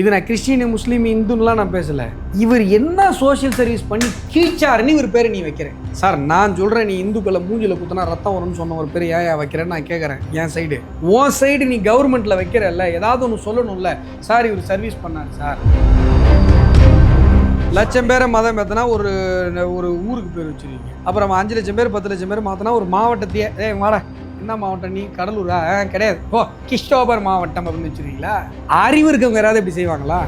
இது நான் கிறிஸ்டின் முஸ்லீம் இந்துன்னுலாம் நான் பேசலை. இவர் என்ன சோஷியல் சர்வீஸ் பண்ணி கீழ்ச்சாருன்னு இவர் பேரை நீ வைக்கிறேன் சார் நான் சொல்கிறேன் நீ இந்துக்களை மூஞ்சில் குத்தினா ரத்தம் வரும்னு சொன்ன ஒரு பேர் ஏன் வைக்கிறேன்னு நான் கேட்குறேன் என் சைடு உன் சைடு நீ கவர்மெண்ட்டில் வைக்கிறல்ல ஏதாவது ஒன்று சொல்லணும்ல. சார் இவர் சர்வீஸ் பண்ணார் சார். லட்சம் பேரை மதம் மாற்றினா ஒரு ஒரு ஊருக்கு பேர் வச்சுருக்கீங்க. அப்புறம் அஞ்சு லட்சம் பேர் பத்து லட்சம் பேர் மாற்றினா ஒரு மாவட்டத்தையே. ஏ வாடா. என்ன மாவட்டம் நீ கடலூரா? கிடையாது. ஓ கிருஷ்ணோபர் மாவட்டம் அப்படின்னு வச்சுருக்கீங்களா? அறிவு இருக்கவங்க யாராவது இப்படி செய்வாங்களா?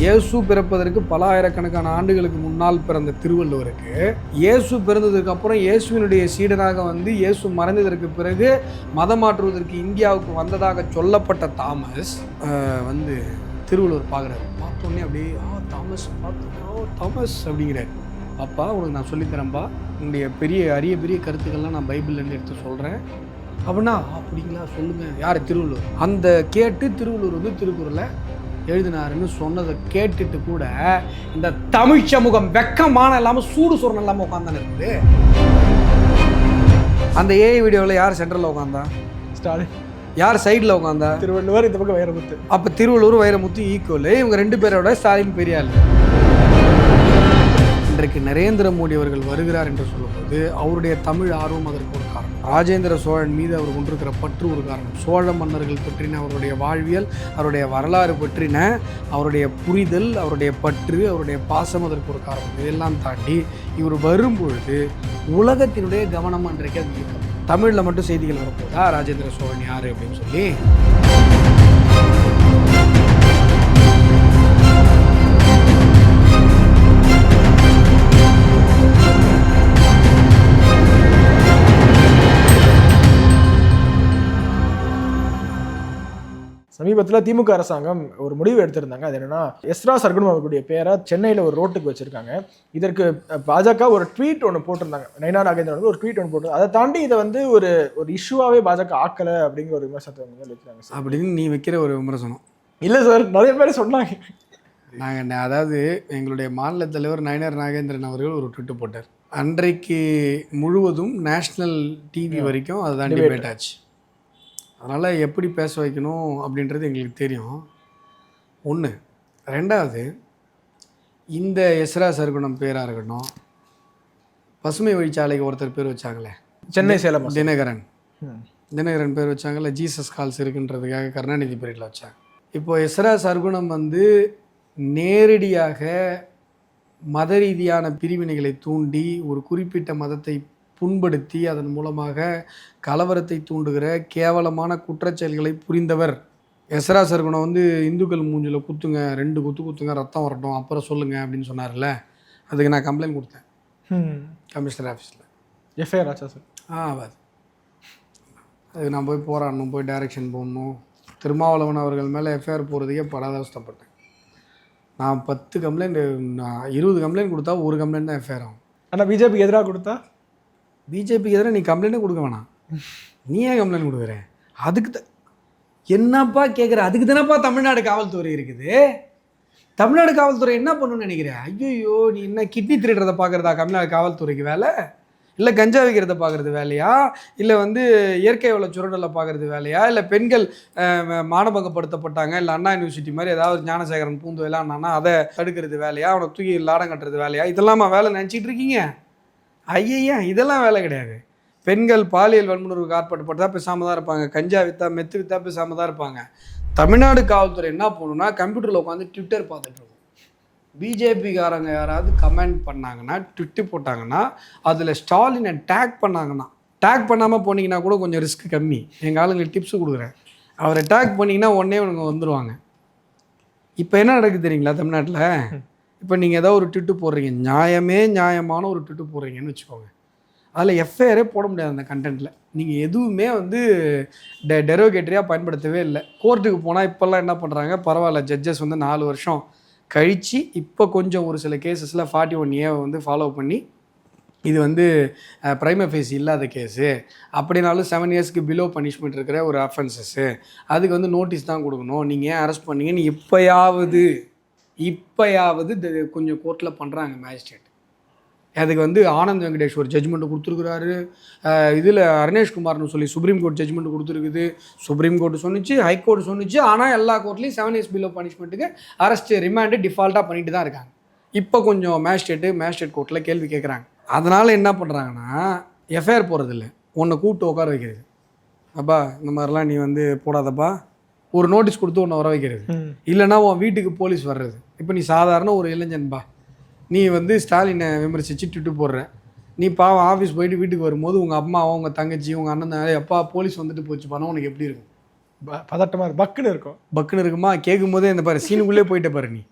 இயேசு பிறப்பதற்கு பல ஆயிரக்கணக்கான ஆண்டுகளுக்கு முன்னால் பிறந்த திருவள்ளுவருக்கு இயேசு பிறந்ததுக்கு அப்புறம் இயேசுவினுடைய சீடனாக வந்து இயேசு மறைந்ததற்கு பிறகு மதம் மாற்றுவதற்கு இந்தியாவுக்கு வந்ததாக சொல்லப்பட்ட தாமஸ் வந்து திருவள்ளுவர் பார்க்குறாரு. பார்த்தோன்னே அப்படியே ஆ தாமஸ் பார்த்தோம் தாமஸ் அப்படிங்கிறாரு. அப்பா உனக்கு நான் சொல்லித்தரேன்ப்பா உன்னுடைய பெரிய அரிய பெரிய கருத்துக்கள்லாம் நான் பைபிள்லேருந்து எடுத்து சொல்கிறேன் அப்படின்னா அப்படிங்களா? சொல்லுங்கள் யார்? திருவள்ளுவர். அந்த கேட்டு திருவள்ளுவர் வந்து திருக்குறளை எழுதினாருன்னு சொன்னதை கேட்டுட்டு கூட இந்த தமிழ் சமூகம் வெக்கமான இல்லாமல் சூடு சொரணம் இல்லாமல் உட்காந்தானே இருக்குது? அந்த ஏஐ வீடியோவில் யார் சென்டரில் உட்காந்தா ஸ்டாலின். யார் சைடில் உட்காந்தா திருவள்ளுவர் இந்த பக்கம் வைரமுத்து. அப்போ திருவள்ளூர் வைரமுத்து ஈக்குவல் இவங்க ரெண்டு பேரோட ஸ்டாலின் பெரிய ஆள் இன்றைக்கு நரேந்திர மோடி அவர்கள் வருகிறார் என்று சொல்லும்போது அவருடைய தமிழ் ஆர்வம் அதற்கு ஒரு காரணம். ராஜேந்திர சோழன் மீது அவர் கொண்டிருக்கிற பற்று ஒரு காரணம். சோழ மன்னர்கள் பற்றின அவருடைய வாழ்வியல் அவருடைய வரலாறு பற்றின அவருடைய புரிதல் அவருடைய பற்று அவருடைய பாசம் அதற்கு ஒரு காரணம். இதெல்லாம் தாண்டி இவர் வரும்பொழுது உலகத்தினுடைய கவனம் அன்றைக்கு அது இருக்கும் தமிழில் மட்டும் செய்திகள் வரப்போதா? ராஜேந்திர சோழன் யார் அப்படின்னு சொல்லி. சமீபத்தில் திமுக அரசாங்கம் ஒரு முடிவு எடுத்திருந்தாங்க. அது என்னன்னா எஸ்ரா சர்க்குணம் அவர்களுடைய பேரை சென்னையில் ஒரு ரோட்டுக்கு வச்சிருக்காங்க. இதற்கு பாஜக ஒரு ட்வீட் ஒன்று போட்டிருந்தாங்க. நைனா நாகேந்திரன் வந்து ஒரு ட்வீட் ஒன்று போட்டு அதை தாண்டி இதை வந்து ஒரு ஒரு இஷ்யூவாகவே பாஜக ஆக்கலை அப்படிங்கிற ஒரு விமர்சனத்தை வந்து வச்சுருக்காங்க சார். அப்படின்னு நீ வைக்கிற ஒரு விமர்சனம். இல்லை சார் நிறைய பேர் சொன்னாங்க. நாங்கள் அதாவது எங்களுடைய மாநில தலைவர் நயனார் நாகேந்திரன் அவர்கள் ஒரு ட்விட்டு போட்டார். அன்றைக்கு முழுவதும் நேஷ்னல் டிவி வரைக்கும் அதுதான். டிபேட் ஆச்சு. அதனால் எப்படி பேச வைக்கணும் அப்படின்றது எங்களுக்கு தெரியும். ஒன்று ரெண்டாவது இந்த எஸ்ரா சர்க்குணம் பேராக இருக்கட்டும். பசுமை வழிச்சாலைக்கு ஒருத்தர் பேர் வச்சாங்களே. சென்னை சேலம் தினகரன். தினகரன் பேர் வச்சாங்கல்ல ஜீசஸ் கால்ஸ் இருக்குன்றதுக்காக கருணாநிதி பீரியடில் வச்சாங்க. இப்போ எஸ்ரா சர்க்குணம் வந்து நேரடியாக மத ரீதியான பிரிவினைகளை தூண்டி ஒரு குறிப்பிட்ட மதத்தை புண்படுத்தி அதன் மூலமாக கலவரத்தை தூண்டுகிற கேவலமான குற்றச்செயல்களை புரிந்தவர். எஸ்ரா சர்க்குணம் வந்து இந்துக்கள் மூஞ்சில் குத்துங்க ரெண்டு குத்து குத்துங்க ரத்தம் வரட்டும் அப்புறம் சொல்லுங்க அப்படின்னு சொன்னார்ல. அதுக்கு நான் கம்ப்ளைண்ட் கொடுத்தேன். கமிஷனர் ஆஃபீஸில் எஃப்ஐஆர் ஆச்சா சார்? ஆ ஆகாது அது நான் போய் போராடணும் போய் டைரக்ஷன் போடணும். திருமாவளவன் அவர்கள் மேலே எஃப்ஐஆர் போகிறதுக்கே படாத அவஸ்தைப்பட்டேன். நான் பத்து கம்ப்ளைண்ட் நான் இருபது கம்ப்ளைண்ட் கொடுத்தா ஒரு கம்ப்ளைண்ட் தான் எஃப்ஐஆர் ஆகும். ஆனால் பிஜேபிக்கு எதிராக கொடுத்தா? பிஜேபிக்கு எதிராக நீ கம்ப்ளைண்ட்டே கொடுக்க வேணாம். நீ ஏன் கம்ப்ளைண்ட் கொடுக்குற? அதுக்கு த என்னப்பா கேட்குற அதுக்கு தானப்பா தமிழ்நாடு காவல்துறை இருக்குது. தமிழ்நாடு காவல்துறை என்ன பண்ணணும்னு நினைக்கிறேன் ஐயோ நீ என்ன கிட்னி திருடுறதை பார்க்குறதா? தமிழ்நாடு காவல்துறைக்கு வேலை? இல்லை கஞ்சா வைக்கிறத பார்க்குறது வேலையா? இல்லை வந்து இயற்கை வள சுரண்டலை பார்க்குறது வேலையா? இல்லை பெண்கள் மானபங்கப்படுத்தப்பட்டாங்க? இல்லை அண்ணா யூனிவர்சிட்டி மாதிரி ஏதாவது ஞானசேகரன் பூந்து விளாட்னானா அதை தடுக்கிறது வேலையா? அவனை தூக்கி லாடம் கட்டுறது வேலையா? இதெல்லாமா வேலை நினச்சிட்டு இருக்கீங்க. ஐயையா இதெல்லாம் வேலை கிடையாது. பெண்கள் பாலியல் வன்முறைவுக்கு ஆட்பட்டப்பட்டா பேசாமல் தான் இருப்பாங்க. கஞ்சா வித்தா மெத்து வித்தா பேசாமல் தான் இருப்பாங்க. தமிழ்நாடு காவல்துறை என்ன பண்ணணும்னா கம்ப்யூட்டரில் உட்காந்து ட்விட்டர் பார்த்துட்டு இருக்கும். பிஜேபிக்காரங்க யாராவது கமெண்ட் பண்ணாங்கன்னா ட்விட்டு போட்டாங்கன்னா அதில் ஸ்டாலினை டேக் பண்ணாங்கன்னா டேக் பண்ணாமல் போனீங்கன்னா கூட கொஞ்சம் ரிஸ்க் கம்மி. எங்கள் ஆளுங்களுக்கு டிப்ஸ் கொடுக்குறேன். அவரை டேக் பண்ணிங்கன்னா உடனே உனக்கு வந்துடுவாங்க இப்போ என்ன நடக்குது தெரியுங்களா தமிழ்நாட்டில்? இப்போ நீங்கள் ஏதோ ஒரு ட்விட்டு போடுறீங்க. நியாயமே நியாயமான ஒரு ட்விட்டு போடுறீங்கன்னு வச்சுக்கோங்க. அதில் எஃப்ஐஆரே போட முடியாது அந்த கண்டென்ட்டில் நீங்கள் எதுவுமே வந்து டெ டெரோகேட்டரியாக பயன்படுத்தவே இல்லை. கோர்ட்டுக்கு போனால் இப்போல்லாம் என்ன பண்ணுறாங்க பரவாயில்ல ஜட்ஜஸ் வந்து நாலு வருஷம் கழித்து இப்போ கொஞ்சம் ஒரு சில கேசஸில் ஃபார்ட்டி ஒன் ஏ வந்து ஃபாலோ பண்ணி இது வந்து ப்ரைம ஃபேஸ் இல்லாத கேஸு அப்படின்னாலும் செவன் இயர்ஸ்க்கு பிலோ பனிஷ்மெண்ட் இருக்கிற ஒரு அஃபென்சஸ்ஸு அதுக்கு வந்து நோட்டீஸ் தான் கொடுக்கணும். நீங்கள் ஏன் அரெஸ்ட் பண்ணீங்கன்னு இப்போயாவது இப்போயாவது கொஞ்சம் கோர்ட்டில் பண்ணுறாங்க மேஜிஸ்ட்ரேட் அதுக்கு வந்து ஆனந்த் வெங்கடேஷ் ஒரு ஜட்ஜ்மெண்ட் கொடுத்துருக்குறாரு. இதில் அருணேஷ்குமார்னு சொல்லி சுப்ரீம் கோர்ட் ஜட்ஜ்மெண்ட் கொடுத்துருக்குது. சுப்ரீம் கோர்ட் சொன்னுச்சு ஹைகோர்ட் சொன்னுச்சு. ஆனால் எல்லா கோர்ட்லேயும் செவன் இயர்ஸ் பிலோ பனிஷ்மெண்ட்டுக்கு அரெஸ்ட் ரிமாண்டு டிஃபால்ட்டாக பண்ணிட்டு தான் இருக்காங்க. இப்போ கொஞ்சம் மேஜிஸ்ட்ரேட்டு மேஜிஸ்ட்ரேட் கோர்ட்டில் கேள்வி கேட்குறாங்க அதனால் என்ன பண்ணுறாங்கன்னா எஃப்ஐஆர் போகிறதில்ல உன்னை கூப்பிட்டு உட்கார வைக்கிறது. அப்பா இந்த மாதிரிலாம் நீ வந்து போடாதப்பா. ஒரு நோட்டீஸ் கொடுத்து உன்னை வர வைக்கிறது. இல்லைன்னா உன் வீட்டுக்கு போலீஸ் வர்றது. இப்போ நீ சாதாரண ஒரு இளைஞன்பா நீ வந்து ஸ்டாலினை விமர்சிச்சு திட்டு போடுற. நீ பாவம் ஆஃபீஸ் போயிட்டு வீட்டுக்கு வரும்போது உங்கள் அம்மாவும் உங்கள் தங்கச்சி உங்கள் அண்ணன் எப்பா போலீஸ் வந்துட்டு போச்சு பணம் உனக்கு எப்படி இருக்கும்? ப- பதட்டமா இருக்கு. பக்குன்னு இருக்கும். பக்குன்னு இருக்குமா? கேட்கும் போதே இந்த பாரு சீனுக்குள்ளே போயிட்ட பாரு நீ.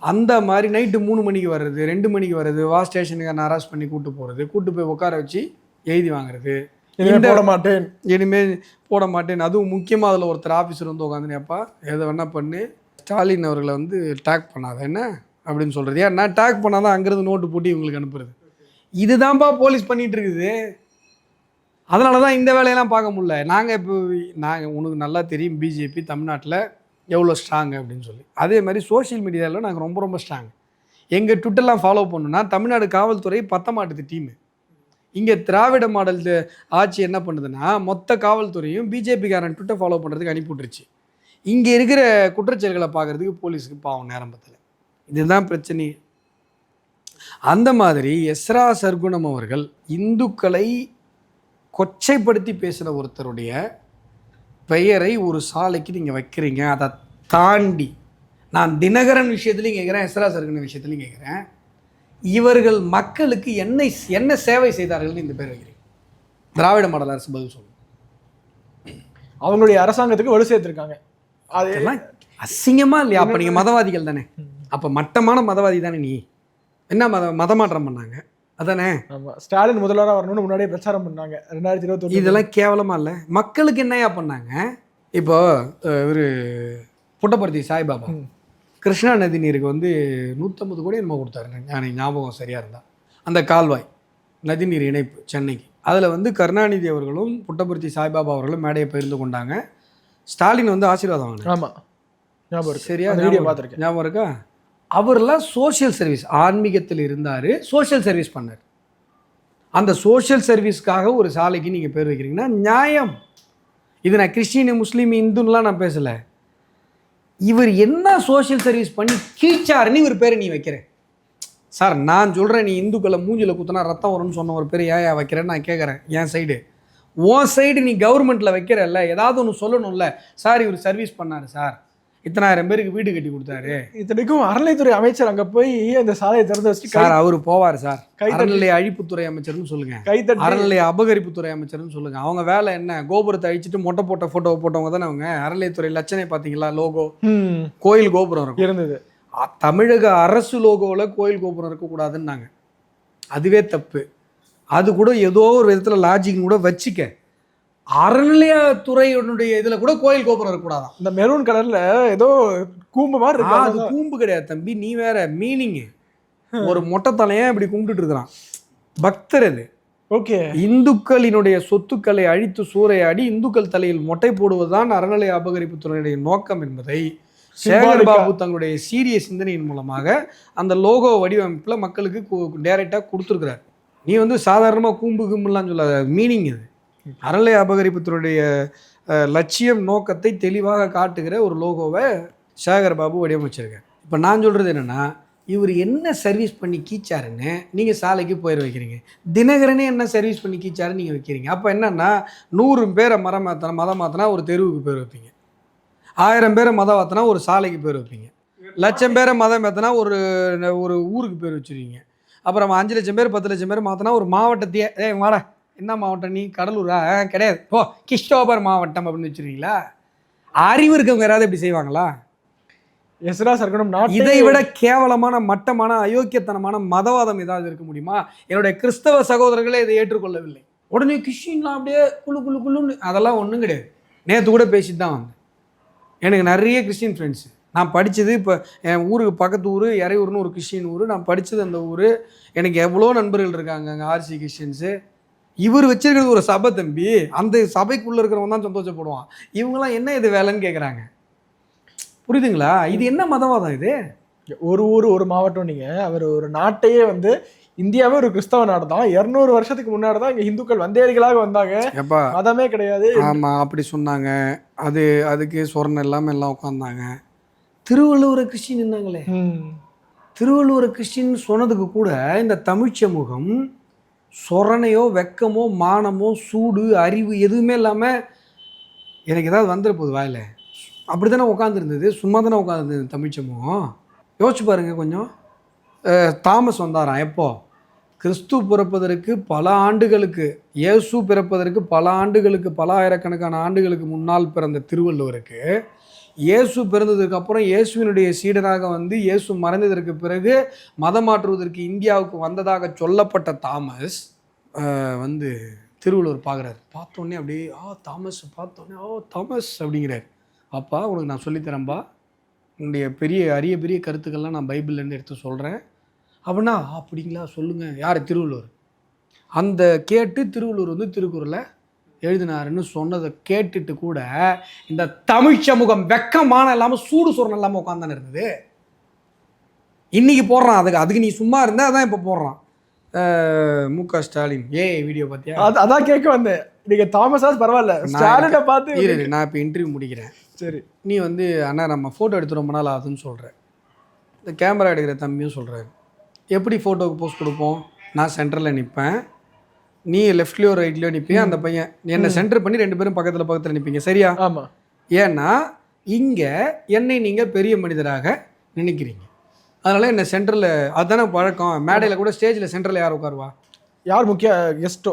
அந்த மாதிரி நைட்டு மூணு மணிக்கு வர்றது ரெண்டு மணிக்கு வர்றது வா ஸ்டேஷனுக்கு நான் அரெஸ்ட் பண்ணி கூட்டு போகிறது கூட்டு போய் உட்கார வச்சு எழுதி வாங்குறது. இனிமே போட மாட்டேன் இனிமேல் போட மாட்டேன் அதுவும் முக்கியமாக அதில் ஒருத்தர் ஆஃபீஸர் வந்து உட்காந்துனேப்பா எதை வேணா பண்ணு. ஸ்டாலின் அவர்களை வந்து டேக் பண்ணாத என்ன? அப்படின்னு சொல்கிறது ஏன் நான் டேக் பண்ணாதான் அங்கேருந்து நோட்டு போட்டு இவங்களுக்கு அனுப்புறது. இதுதான்ப்பா போலீஸ் பண்ணிட்டு இருக்குது அதனால தான் இந்த வேலையெல்லாம் பார்க்க முடியல. நாங்கள் இப்போ நாங்கள் உனக்கு நல்லா தெரியும் பிஜேபி தமிழ்நாட்டில் எவ்வளோ ஸ்ட்ராங் அப்படின்னு சொல்லி. அதே மாதிரி சோஷியல் மீடியாவில் நாங்கள் ரொம்ப ரொம்ப ஸ்ட்ராங் எங்கள் ட்விட்டர்லாம் ஃபாலோ பண்ணோன்னா தமிழ்நாடு காவல்துறை பத்த மாட்டுது டீமு இங்கே திராவிட மாடல் ஆட்சி என்ன பண்ணுதுன்னா மொத்த காவல்துறையும் பிஜேபிக்காரன் ட்விட்டர் ஃபாலோ பண்ணுறதுக்கு அனுப்பி விட்டுருச்சு. இங்கே இருக்கிற குற்றச்செயல்களை பார்க்குறதுக்கு போலீஸுக்கு பாவம் நேரம்பத்தில் இதுதான் பிரச்சனை. அந்த மாதிரி எஸ்ரா சர்க்குணம் அவர்கள் இந்துக்களை கொச்சைப்படுத்தி பேசின ஒருத்தருடைய பெயரை ஒரு சாலைக்கு நீங்கள் வைக்கிறீங்க அதை தாண்டி நான் தினகரன் விஷயத்துலையும் கேட்குறேன் எஸ்ரா சர்க்குணம் விஷயத்துலையும் கேட்குறேன் இவர்கள் மக்களுக்கு என்ன என்ன சேவை செய்தார்கள்னு இந்த பேர் வைக்கிறீங்க திராவிட மாடல் அரசு பதில் சொல்லுங்க அவங்களுடைய அரசாங்கத்துக்கு வலு சேர்த்திருக்காங்க. அது இதெல்லாம் அசிங்கமா இல்லையா? அப்போ நீங்கள் மதவாதிகள் தானே. அப்போ மட்டமான மதவாதி தானே நீ. என்ன மத மதமாற்றம் பண்ணாங்க? அதானே? ஸ்டாலின் முதல்வரா வரணும்னு முன்னாடியே பிரச்சாரம் பண்ணாங்க. ரெண்டாயிரத்தி இருபத்தி இதெல்லாம் கேவலமா இல்லை. மக்களுக்கு என்னையா பண்ணாங்க? இப்போ இவர் புட்டபர்த்தி சாய்பாபா. கிருஷ்ணா நதி நீருக்கு வந்து நூற்றம்பது கோடி என்னமோ கொடுத்தாரு எனக்கு ஞாபகம் சரியாக இருந்தா. அந்த கால்வாய் நதிநீர் இணைப்பு சென்னைக்கு. அதில் வந்து கருணாநிதி அவர்களும் புட்டபர்த்தி சாய்பாபா அவர்களும் மேடையை பகிர்ந்து கொண்டாங்க. ஸ்டாலின் வந்து ஆசீர்வாதம் வாங்கினார். ஆமா. ஞாபகம் சரியா? வீடியோ பார்த்திருக்கேன். ஞாபகம் இருக்கா? அவரெல்லாம் சோஷியல் சர்வீஸ் ஆன்மீகத்தில் இருந்தார் சோஷியல் சர்வீஸ் பண்ணார். அந்த சோஷியல் சர்வீஸ்க்காக ஒரு சாலைக்கு நீங்கள் பேர் வைக்கிறீங்கன்னா நியாயம். இது நான் கிறிஸ்டின் முஸ்லீம் இந்துன்னுலாம் நான் பேசலை. இவர் என்ன சோஷியல் சர்வீஸ் பண்ணி கீழ்ச்சாருன்னு இவர் பேரை நீ வைக்கிற? சார் நான் சொல்கிறேன் நீ இந்துக்களை மூஞ்சில் குத்துனா ரத்தம் வரும்னு சொன்ன ஒரு பேர் ஏன் ஏன் வைக்கிறேன்னு நான் கேட்குறேன் என் சைடு உன் சைடு நீ கவர்மெண்ட்டில் வைக்கிறல்ல ஏதாவது ஒன்று சொல்லணும்ல. சார் இவர் சர்வீஸ் பண்ணார் சார். இத்தனாயிரம் பேருக்கு வீடு கட்டி கொடுத்தாரு. இத்தனைக்கும் அறநிலைத்துறை அமைச்சர் அங்க போய் அந்த சாலையை திறந்து வச்சு சார் அவர் போவார் சார். அறநிலை அழிப்புத்துறை அமைச்சர்னு சொல்லுங்க. கைத்தட்டி அறநிலை அபகரிப்புத்துறை அமைச்சர்னு சொல்லுங்க. அவங்க வேலை என்ன? கோபுரத்தை அழிச்சிட்டு மொட்டை போட்ட போட்டோ போட்டவங்க தானே அவங்க? அறநிலைத்துறை லட்சணை பார்த்தீங்களா? லோகோ கோயில் கோபுரம் இருக்கும். இருந்தது. தமிழக அரசு லோகோவில் கோயில் கோபுரம் இருக்கக்கூடாதுன்னாங்க. அதுவே தப்பு. அது கூட ஏதோ ஒரு விதத்தில் லாஜிக் கூட வச்சுக்க. அறநிலையத்துறையினுடைய இதில் கூட கோயில் கோபுரம் இருக்கக்கூடாதான். இந்த மெரூன் கலர்ல ஏதோ கூம்பு மாதிரி ஆ, அது இருக்கு கூம்பு கிடையாது தம்பி நீ வேற மீனிங்கு ஒரு மொட்டை இப்படி கும்பிட்டுட்டு இருக்கிறான். பக்தர் அது. ஓகே. இந்துக்களினுடைய சொத்துக்களை அழித்து சூறையாடி இந்துக்கள் தலையில் மொட்டை போடுவதுதான் அறநிலை அபகரிப்புத்துறையுடைய நோக்கம் என்பதை சேகர். பாபு தங்களுடைய சீரிய சிந்தனையின் மூலமாக அந்த லோகோ வடிவமைப்பில் மக்களுக்கு டைரெக்டாக கொடுத்துருக்குறாரு. நீ வந்து சாதாரணமாக கூம்பு கும்புலாம் சொல்லாத. மீனிங் இது அறநிலை அபகரிப்புத்துறையுடைய லட்சியம் நோக்கத்தை தெளிவாக காட்டுகிற ஒரு லோகோவை சேகர் பாபு வடிவமைச்சிருக்கேன் இப்போ நான் சொல்கிறது என்னென்னா இவர் என்ன சர்வீஸ் பண்ணி கீச்சாருன்னு நீங்கள் சாலைக்கு போயிட வைக்கிறீங்க. தினகரனே என்ன சர்வீஸ் பண்ணி கீச்சாருன்னு நீங்கள் வைக்கிறீங்க. அப்போ என்னன்னா நூறு பேரை மரம் மாற்றினா மதம் மாற்றினா ஒரு தெருவுக்கு பேர் வைப்பீங்க. ஆயிரம் பேரை மதம் மாற்றினா ஒரு சாலைக்கு பேர் வைப்பீங்க. லட்சம் பேரை மதம் மாற்றினா ஒரு ஒரு ஊருக்கு பேர் வச்சுருவீங்க. அப்புறம் அஞ்சு லட்சம் பேர் பத்து லட்சம் பேர் மாற்றினா ஒரு மாவட்டத்தையே ஏய் வாடா. என்ன மாவட்டம் நீ? கடலூரா? கிடையாது. ஓ கிருஷ்ணோபர் மாவட்டம் அப்படின்னு வச்சுருவீங்களா அறிவு இருக்கவங்க யாராவது இப்படி செய்வாங்களா? எஸ்ரா சர்க்கணும் நாட்டை இதை விட கேவலமான மட்டமான அயோக்கியத்தனமான மதவாதம் ஏதாவது இருக்க முடியுமா? என்னுடைய கிறிஸ்தவ சகோதரர்களே இதை ஏற்றுக்கொள்ளவில்லை. உடனே கிறிஸ்டின்லாம் அப்படியே குளு குளு குளுன்னு அதெல்லாம் ஒன்றும் கிடையாது. நேற்று கூட பேசிட்டு தான் வந்தேன். எனக்கு நிறைய கிறிஸ்டின் ஃப்ரெண்ட்ஸ் நான் படித்தது இப்போ என் ஊருக்கு பக்கத்து ஊர் இறையூர்னு ஒரு கிறிஸ்டின் ஊர். நான் படித்தது அந்த ஊர். எனக்கு எவ்வளோ நண்பர்கள் இருக்காங்க அங்கே ஆர்சி கிறிஸ்டின்ஸு இவர் வச்சிருக்கிறது ஒரு சபை தம்பி. அந்த சபைக்குள்ளே இருக்கிறவன் தான் சந்தோஷப்படுவான். இவங்கெல்லாம் என்ன இது வேலைன்னு கேட்குறாங்க புரியுதுங்களா? இது என்ன மதவாதம் இது? ஒரு ஊர் ஒரு மாவட்டம் நீங்க. அவர் ஒரு நாட்டையே வந்து இந்தியாவே ஒரு கிறிஸ்தவ நாடு தான். இருநூறு வருஷத்துக்கு முன்னாடி தான் இங்க இந்துக்கள் வந்தேரிகளாக வந்தாங்க. மதமே கிடையாது. ஆமாம் அப்படி சொன்னாங்க. அது அதுக்கு சொரணம் இல்லாமல் எல்லாம் உட்காந்தாங்க திருவள்ளுவரை கிறிஸ்டின் இருந்தாங்களே. திருவள்ளுவரை கிறிஸ்டின் சொன்னதுக்கு கூட இந்த தமிழ் சமூகம் சொரணையோ வெக்கமோ மானமோ சூடு அறிவு எதுவுமே இல்லாமல் எனக்கு ஏதாவது வந்துட போகுது வாயில. அப்படி தானே உட்காந்துருந்தது சும்மா தானே உட்காந்துருந்தது தமிழ் யோசிச்சு பாருங்க கொஞ்சம். தாமஸ் வந்தாராம் எப்போ? கிறிஸ்து பிறப்பதற்கு பல ஆண்டுகளுக்கு இயேசு பிறப்பதற்கு பல ஆண்டுகளுக்கு பல ஆயிரக்கணக்கான ஆண்டுகளுக்கு முன்னால் பிறந்த திருவள்ளுவருக்கு இயேசு பிறந்ததுக்கு அப்புறம் இயேசுவினுடைய சீடனாக வந்து இயேசு மறைந்ததற்கு பிறகு மதம் மாற்றுவதற்கு இந்தியாவுக்கு வந்ததாக சொல்லப்பட்ட தாமஸ் வந்து திருவள்ளுவர் பார்க்குறாரு. பார்த்தோன்னே அப்படியே ஆ தாமஸ் பார்த்தோன்னே ஆ தாமஸ் அப்படிங்கிறார். அப்பா உனக்கு நான் சொல்லித்தரேன்பா. உன்னுடைய பெரிய அரிய பெரிய கருத்துக்கள்லாம் நான் பைபிள்லேருந்து எடுத்து சொல்கிறேன் அப்படின்னா அப்படிங்களா? சொல்லுங்கள் யார்? திருவள்ளுவர். அந்த கேட்டு திருவள்ளுவர் வந்து திருக்குறளை எழுதினாருன்னு சொன்னதை கேட்டுட்டு கூட இந்த தமிழ் சமூகம் வெக்கமான இல்லாமல் சூடு சொரணம் இல்லாமல் உட்காந்தானே இருந்தது? இன்னைக்கு போடுறான். அதுக்கு அதுக்கு நீ சும்மா இருந்தா அதான் இப்போ போடுறான். மு க ஸ்டாலின். ஏ வீடியோ பார்த்தியா அது- அதான் கேட்க வந்தேன். நீங்க தாமஸாஸ் பரவாயில்ல. ஸ்டாலினை பார்த்து இரு நான் இப்போ இன்டர்வியூ முடிக்கிறேன். சரி. நீ வந்து அண்ணா நம்ம ஃபோட்டோ எடுத்து ரொம்ப நாள் ஆகுதுன்னு சொல்கிற இந்த கேமரா எடுக்கிற தம்பியும் சொல்கிறாரு எப்படி ஃபோட்டோவுக்கு போஸ்ட் கொடுப்போம்? நான் சென்டரில் நிற்பேன் நீ லெஃப்ட்லேயோ ரைட்லேயோ நிற்பிய அந்த பையன். என்னை சென்டர் பண்ணி ரெண்டு பேரும் பக்கத்தில் பக்கத்தில் நிற்பீங்க சரியா? ஆமா. ஏன்னா இங்கே என்னை நீங்கள் பெரிய மனிதராக நினைக்கிறீங்க. அதனால் என்ன சென்டரில் அதுதானே பழக்கம். மேடையில் கூட ஸ்டேஜில் சென்டரில் யார் உட்காருவா? யார் முக்கிய கெஸ்டோ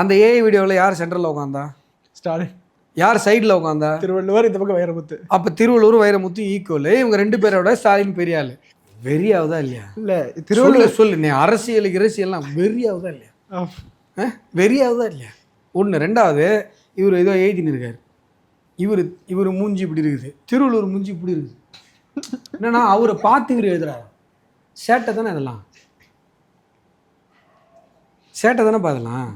அந்த ஏஐ வீடியோவில் யார் சென்டரில் உட்காந்தா? ஸ்டாலின். யார் சைடில் உட்காந்தா? திருவள்ளுவர் இந்த பக்கம் வைரமுத்து. அப்போ திருவள்ளூர் வைரமுத்து ஈக்குவல் இவங்க ரெண்டு பேரோட ஸ்டாலின் பெரிய ஆளு. வெறியாவதா இல்லையா? இல்ல திருவள்ளுவர் திருவள்ளுவர் சொல்லு. நீ அரசியல் இரசியல்லாம் வெறியாவதா இல்லையா? வெறியாவதா இல்லையா? ஒன்று ரெண்டாவது இவர் ஏதோ எழுதின்னு இருக்கார் இவர் இவர் மூஞ்சி இப்படி இருக்குது. திருவள்ளூர் மூஞ்சி இப்படி இருக்குது. என்னன்னா அவரை பார்த்து இவர் எழுதுறாரு. சேட்டை தானே அதெல்லாம் சேட்டை தானே பார்த்தலாம்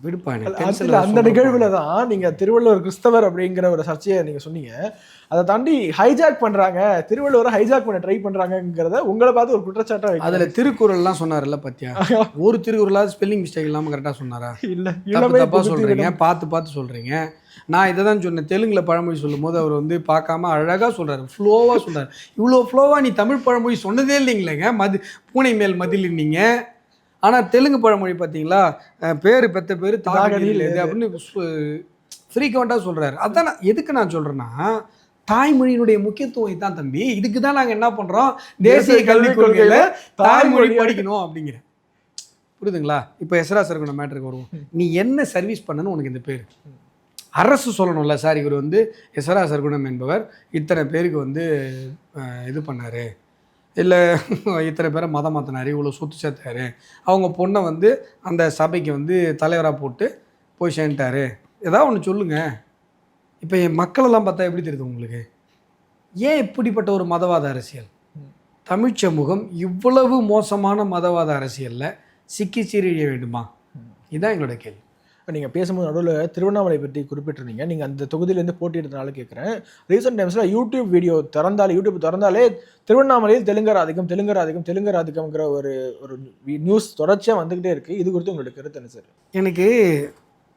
விடுப்பா எனக்கு அது tension இல்ல, ல அந்த. நிகழ்வுல தான் நீங்க திருவள்ளுவர் கிறிஸ்தவர் அப்படிங்கிற ஒரு சர்ச்சையை நீங்க சொன்னீங்க அதை தாண்டி ஹைஜாக் பண்றாங்க திருவள்ளுவரை ஹைஜாக் பண்ண ட்ரை பண்றாங்கங்கிறத உங்களை பார்த்து ஒரு குற்றச்சாட்டா வைக்கிறாங்க. அதுல திருக்குறள்லாம் சொன்னார்ல பத்தியா ஒரு திருக்குறளாவது ஸ்பெல்லிங் மிஸ்டேக் இல்லாம கரெக்டா சொன்னாரா இல்ல தப்பு இளமை தப்பா புகுத்தி சொல்றீங்க. பார்த்து பார்த்து சொல்றீங்க நான் இதை தான் சொன்னேன் தெலுங்குல பழமொழி சொல்லும் போது அவர் வந்து பார்க்காம அழகா சொல்றாரு ஃப்ளோவா சொல்றாரு இவ்வளோ ஃப்ளோவா நீ தமிழ் பழமொழி சொன்னதே இல்லைங்களேங்க மது பூனை மேல் மதில் நீங்க ஆனா தெலுங்கு பழமொழி பார்த்தீங்களா பேரு பெத்த பேரு தாகடியில் எது அப்படின்னு ஃப்ரீக்வெண்ட்டாக சொல்றாரு. அதான் நான் எதுக்கு நான் சொல்றேன்னா தாய்மொழியினுடைய முக்கியத்துவம் இதான் தம்பி. இதுக்கு தான் நாங்க என்ன பண்றோம்? தேசிய கல்விக் கொள்கையில தாய்மொழி படிக்கணும் அப்படிங்கிற. புரியுதுங்களா? இப்போ எஸ்ரா சர்க்குன மேட்டருக்கு வருவோம். நீ என்ன சர்வீஸ் பண்ணணும் உனக்கு இந்த பேர். அரசு சொல்லணும்ல சார் இவர் வந்து எஸ்ரா சர்க்குணம் என்பவர். இத்தனை பேருக்கு வந்து இது பண்ணாரு. இல்லை இத்தனை பேரை மதம் மாற்றினார் இவ்வளோ சொத்து சேர்த்தாரு. அவங்க பொண்ணை வந்து அந்த சபைக்கு வந்து தலைவராக போட்டு போய் சேர்ந்துட்டாரு. ஏதாவது ஒன்று சொல்லுங்கள் இப்போ என் மக்களெல்லாம் பார்த்தா எப்படி தெரியுது உங்களுக்கு? ஏன் இப்படிப்பட்ட ஒரு மதவாத அரசியல்? தமிழ் சமூகம் இவ்வளவு மோசமான மதவாத அரசியலில் சிக்கி சீரழிய வேண்டுமா? இதுதான் எங்களோட கேள்வி. நீங்க பேசும்போது நடுவில் திருவண்ணாமலை பற்றி குறிப்பிட்டிருந்தீங்க. நீங்க அந்த தொகுதியிலேருந்து போட்டியிட்டதுனால கேட்குறேன். ரீசெண்ட் டைம்ஸ்ல யூடியூப் வீடியோ திறந்தாலே யூடியூப் திறந்தாலே திருவண்ணாமலையில் தெலுங்கர் அதிகம் தெலுங்கர் அதிகம் தெலுங்கர் அதிகம்ங்கிற ஒரு ஒரு நியூஸ் தொடர்ச்சியா வந்துகிட்டே இருக்கு. இது குறித்து உங்களோட கருத்து என்ன சார் எனக்கு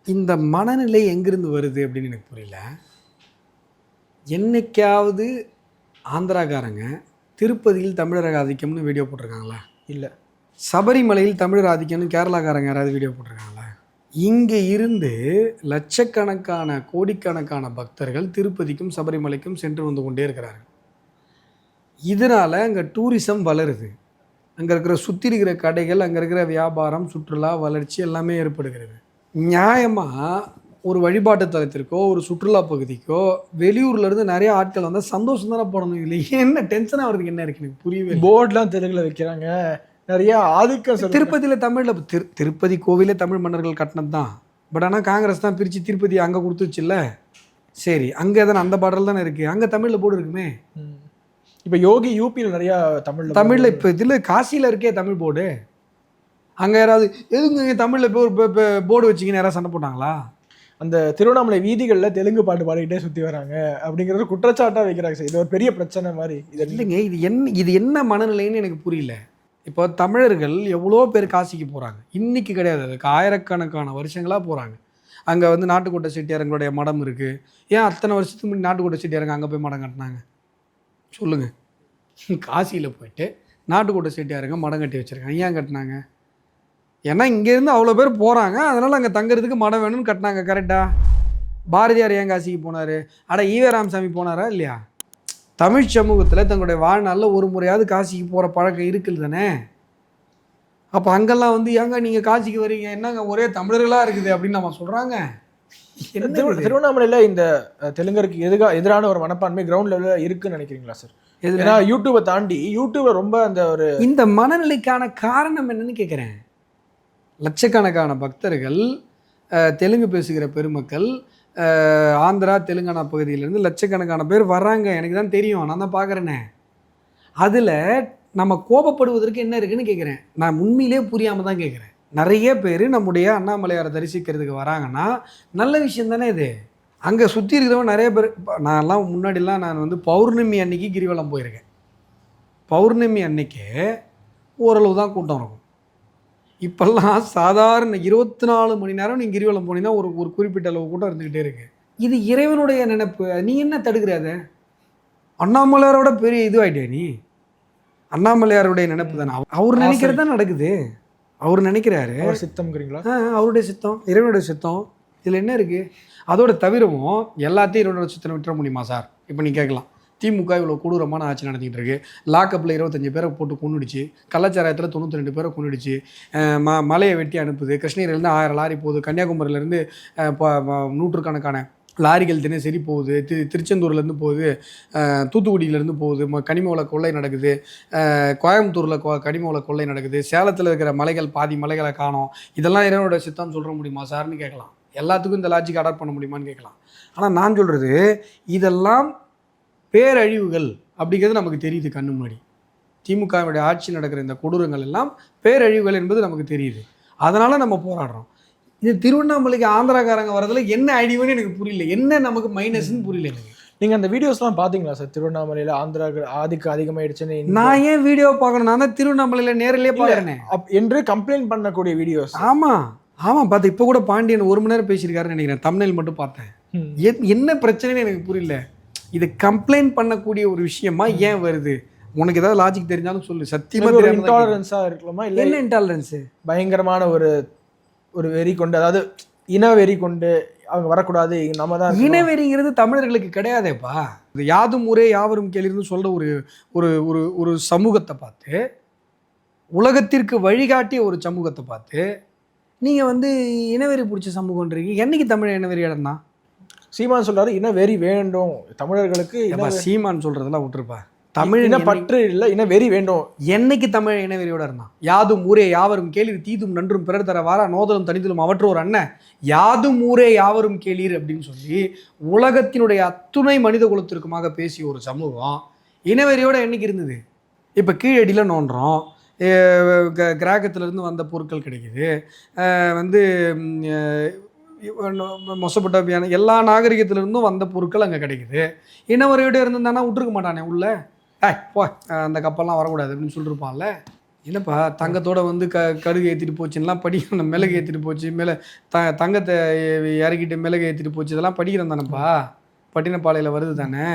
இந்த மனநிலை எங்கிருந்து வருது அப்படின்னு எனக்கு புரியல. என்னைக்காவது ஆந்திராக்காரங்க திருப்பதியில் தமிழர் ஆதிக்கம்னு வீடியோ போட்டிருக்காங்களா? இல்ல. சபரிமலையில் தமிழர் ஆதிக்கம்னு கேரளாக்காரங்க யாராவது வீடியோ போட்டிருக்காங்களா? இங்கே இருந்து லட்சக்கணக்கான கோடிக்கணக்கான பக்தர்கள் திருப்பதிக்கும் சபரிமலைக்கும் சென்று வந்து கொண்டே இருக்கிறார்கள். இதனால் அங்கே டூரிசம் வளருது. அங்கே இருக்கிற சுற்றி இருக்கிற கடைகள் அங்கே இருக்கிற வியாபாரம் சுற்றுலா வளர்ச்சி எல்லாமே ஏற்படுகிறது. நியாயமாக ஒரு வழிபாட்டு தலத்திற்கோ ஒரு சுற்றுலா பகுதிக்கோ வெளியூர்லேருந்து நிறைய ஆட்கள் வந்தால் சந்தோஷம் தானே போடணும்? இல்லை என்ன டென்ஷனாக வருதுக்கு என்ன இருக்கு? எனக்கு புரியவே போர்டெலாம் தெலுங்கில் வைக்கிறாங்க. நிறைய ஆதிக்கம். திருப்பதியில் தமிழில் திரு திருப்பதி கோவிலே தமிழ் மன்னர்கள் கட்டினது தான் பட் ஆனால் காங்கிரஸ் தான் பிரித்து திருப்பதி அங்கே கொடுத்துச்சுல்ல சரி அங்கே தானே அந்த பாடல் தானே இருக்குது அங்கே தமிழில் போர்டு இருக்குமே. இப்ப யோகி யூபியில் நிறைய தமிழ்ல தமிழில் இப்போ இதில் காசியில் இருக்கே தமிழ் போர்டு. அங்கே யாராவது எதுங்க தமிழில் போய் ஒரு போர்டு வச்சிங்கன்னு யாராவது சண்டை போட்டாங்களா? அந்த திருவண்ணாமலை வீதிகள்ல தெலுங்கு பாட்டு பாடிக்கிட்டே சுத்தி வராங்க. அப்படிங்கறது குற்றச்சாட்டா வைக்கிறாங்க சார். இது ஒரு பெரிய பிரச்சனை மாதிரி. இது இல்லைங்க இது என்ன இது என்ன மனநிலைன்னு எனக்கு புரியல. இப்போ தமிழர்கள் எவ்வளோ பேர் காசிக்கு போகிறாங்க இன்றைக்கி கிடையாது. அதுக்கு ஆயிரக்கணக்கான வருஷங்களாக போகிறாங்க அங்கே வந்து நாட்டுக்கோட்டை செட்டியாரங்களுடைய மடம் இருக்குது ஏன் அத்தனை வருஷத்துக்கு முன்னாடி நாட்டுக்கோட்டை செட்டியாரங்க அங்கே போய் மடம் கட்டினாங்க? சொல்லுங்கள் காசியில் போயிட்டு நாட்டுக்கோட்டை செட்டியாருங்க மடம் கட்டி வச்சுருக்காங்க. ஏன் கட்டினாங்க? ஏன்னா இங்கேருந்து அவ்வளோ பேர் போகிறாங்க அதனால் அங்கே தங்குறதுக்கு மடம் வேணும்னு கட்டினாங்க. கரெக்டாக பாரதியார் ஏன் காசிக்கு போனார்? அட ஈவராமசாமி போனாரா இல்லையா? தமிழ் சமூகத்தில் தங்களுடைய வாழ்நாளில் ஒரு முறையாவது காசிக்கு போகிற பழக்கம் இருக்குது தானே? அப்போ அங்கெல்லாம் வந்து ஏங்க நீங்கள் காசிக்கு வரீங்க? என்னங்க ஒரே தமிழர்களாக இருக்குது? அப்படின்னு நம்ம சொல்கிறாங்க திரு- திருவண்ணாமலையில இந்த தெலுங்கருக்கு எதுகா எதிரான ஒரு மனப்பான்மை கிரவுண்ட் லெவல்ல இருக்குன்னு நினைக்கிறீங்களா சார் ஏன்னா யூடியூபை தாண்டி யூடியூப்ல ரொம்ப அந்த ஒரு இந்த மனநிலைக்கான காரணம் என்னன்னு கேட்குறேன் லட்சக்கணக்கான பக்தர்கள் தெலுங்கு பேசுகிற பெருமக்கள் ஆந்திரா தெலுங்கானா பகுதியிலேருந்து லட்சக்கணக்கான பேர் வர்றாங்க. எனக்கு தான் தெரியும். நான் தான் பார்க்குறேனே. அதில் நம்ம கோபப்படுவதற்கு என்ன இருக்குன்னு கேட்குறேன் நான் உண்மையிலே புரியாமல் தான் கேட்குறேன் நிறைய பேர் நம்முடைய அண்ணாமலையாரை தரிசிக்கிறதுக்கு வராங்கன்னா நல்ல விஷயம் தானே இது. அங்கே சுற்றி இருக்கிறவங்க நிறைய பேர் நான்லாம் முன்னாடிலாம் நான் வந்து பௌர்ணமி அன்னைக்கு கிரிவலம் போயிருக்கேன். பௌர்ணமி அன்னைக்கு ஓரளவு தான் கூட்டம் இருக்கும். இப்போல்லாம் சாதாரண இருபத்தி நாலு மணி நேரம் நீங்கள் கிரிவலம் போனீங்கன்னா ஒரு ஒரு குறிப்பிட்ட அளவு கூட்டம் இருந்துக்கிட்டே இருக்கு. இது இறைவனுடைய நினைப்பு. நீ என்ன தடுக்கிற அதை? அண்ணாமலையாரோட பெரிய இதுவாயிட்டே நீ. அண்ணாமலையாருடைய நினைப்பு தானே. அவர்- அவர் நினைக்கிறது தான் நடக்குது. அவர் நினைக்கிறாரு. அவர் சித்தம்ங்கிறீங்களா ஆ அவருடைய சித்தம் இறைவனுடைய சித்தம். இதில் என்ன இருக்குது அதோட தவிரவும் எல்லாத்தையும் இறைவனோட சித்தனை விட்டுற முடியுமா சார்? இப்போ நீ கேட்கலாம். திமுக இவ்வளோ கொடூரமான ஆட்சி நடத்திக்கிட்டு இருக்கு. லாக்கப்பில் இருபத்தஞ்சி பேரை போட்டு கொண்டுடுச்சு கள்ளச்சாராயத்தில் தொண்ணூற்றி ரெண்டு பேரை கொண்டுடுச்சு ம மலையை வெட்டி அனுப்புது. கிருஷ்ணகிரிலேருந்து ஆயிரம் லாரி போகுது. கன்னியாகுமரியிலேருந்து நூற்றுக்கணக்கான லாரிகள் தினசரி போகுது. திரு திருச்செந்தூர்லேருந்து போகுது. தூத்துக்குடியிலேருந்து போகுது. ம கனிம வள கொள்ளை நடக்குது. கோயம்புத்தூரில் கொ கனிம வள கொள்ளை நடக்குது. சேலத்தில் இருக்கிற மலைகள் பாதி மலைகளை காணோம். இதெல்லாம் என்னோட சித்தம் சொல்கிற முடியுமா சார்னு கேட்கலாம். எல்லாத்துக்கும் இந்த லாஜிக் அடாப்ட் பண்ண முடியுமான்னு கேட்கலாம். ஆனால் நான் சொல்கிறது இதெல்லாம் பேரழிவுகள் அப்படிங்கிறது நமக்கு தெரியுது கண்ணு முன்னாடி. திமுகவுடைய ஆட்சி நடக்கிற இந்த கொடூரங்கள் எல்லாம் பேரழிவுகள் என்பது நமக்கு தெரியுது. அதனால் நம்ம போராடுறோம். இது திருவண்ணாமலைக்கு ஆந்திராக்காரங்க வரதுல என்ன அழிவுன்னு எனக்கு புரியல. என்ன நமக்கு மைனஸ்ன்னு புரியல எனக்கு. நீங்க அந்த வீடியோஸ்லாம் பாத்தீங்களா சார்? திருவண்ணாமலையில ஆந்திரா ஆதிக்கம் அதிகமாயிடுச்சுன்னு நான் ஏன் வீடியோ பார்க்கணும்? நான் தான் திருவண்ணாமலையில் நேரிலே பார்க்குறேனே. என்று கம்ப்ளைண்ட் பண்ணக்கூடிய வீடியோஸ் ஆமாம் ஆமாம் பார்த்து இப்போ கூட பாண்டியன் ஒரு மணி நேரம் பேசியிருக்காருன்னு நினைக்கிறேன். தமிழில் மட்டும் பார்த்தேன். என்ன பிரச்சனைன்னு எனக்கு புரியல. இது கம்ப்ளைண்ட் பண்ணக்கூடிய ஒரு விஷயமா ஏன் வருது? உனக்கு ஏதாவது லாஜிக் தெரிஞ்சாலும் சொல்லு. சத்தியமா ஒரு தெரியாம தான் கேக்குறேன். இன்டாலரன்ஸா இருக்கலாமா இல்ல என்ன இன்டாலரன்ஸ் பயங்கரமான ஒரு ஒரு வெறி கொண்டு அதாவது இன வெறி கொண்டு அவங்க வரக்கூடாது. நம்ம தான். இனவெறிங்கிறது தமிழர்களுக்கு கிடையாதேப்பா. இது யாதும் ஊரே யாவரும் கேளிர்னு சொல்ற ஒரு ஒரு ஒரு ஒரு சமூகத்தை பார்த்து உலகத்திற்கு வழிகாட்டிய ஒரு சமூகத்தை பார்த்து நீங்கள் வந்து இனவெறி பிடிச்ச சமூகன்றீங்க என்னைக்கு தமிழ் இனவெறி இடம்தான் சீமான் சொல்றாரு இன வெறி வேண்டும். தமிழர்களுக்கு சீமான் சொல்றதெல்லாம் விட்டுருப்பா. தமிழ் இன பற்று இல்ல இன வெறி வேண்டும். என்னைக்கு தமிழ் இனவெறியோட இருந்தான்? யாதும் ஊரே யாவரும் கேளீர் தீதும் நன்றும் பிறர் தர வாரா நோதலும் தனிதலும் அவற்றோர் அண்ணன் யாதும் ஊரே யாவரும் கேளீர் அப்படின்னு சொல்லி உலகத்தினுடைய அத்துணை மனித குலத்திற்குமாக பேசிய ஒரு சமூகம் இனவெறியோட என்னைக்கு இருந்தது? இப்போ கீழடியில் நோண்டுறோம். கிராகத்திலிருந்து வந்த பொருட்கள் கிடைக்குது. வந்து மொசப்பட்டோபியான எல்லா நாகரிகத்திலிருந்தும் வந்த பொருட்கள் அங்கே கிடைக்குது. இனவரையோட இருந்திருந்தானா விட்டுருக்க மாட்டானே உள்ள? ஏய் போ அந்த கப்பல்லாம் வரக்கூடாது அப்படின்னு சொல்லிருப்பான்ல என்னப்பா தங்கத்தோட வந்து க கடுகு ஏற்றிட்டு போச்சுலாம் படிக்கிறோம் மிளகு ஏற்றிட்டு போச்சு மிள த தங்கத்தை இறக்கிட்டு மிளகு ஏற்றிட்டு போச்சு இதெல்லாம் படிக்கிறோம் தானேப்பா. பட்டினப்பாளையில் வருது தானே.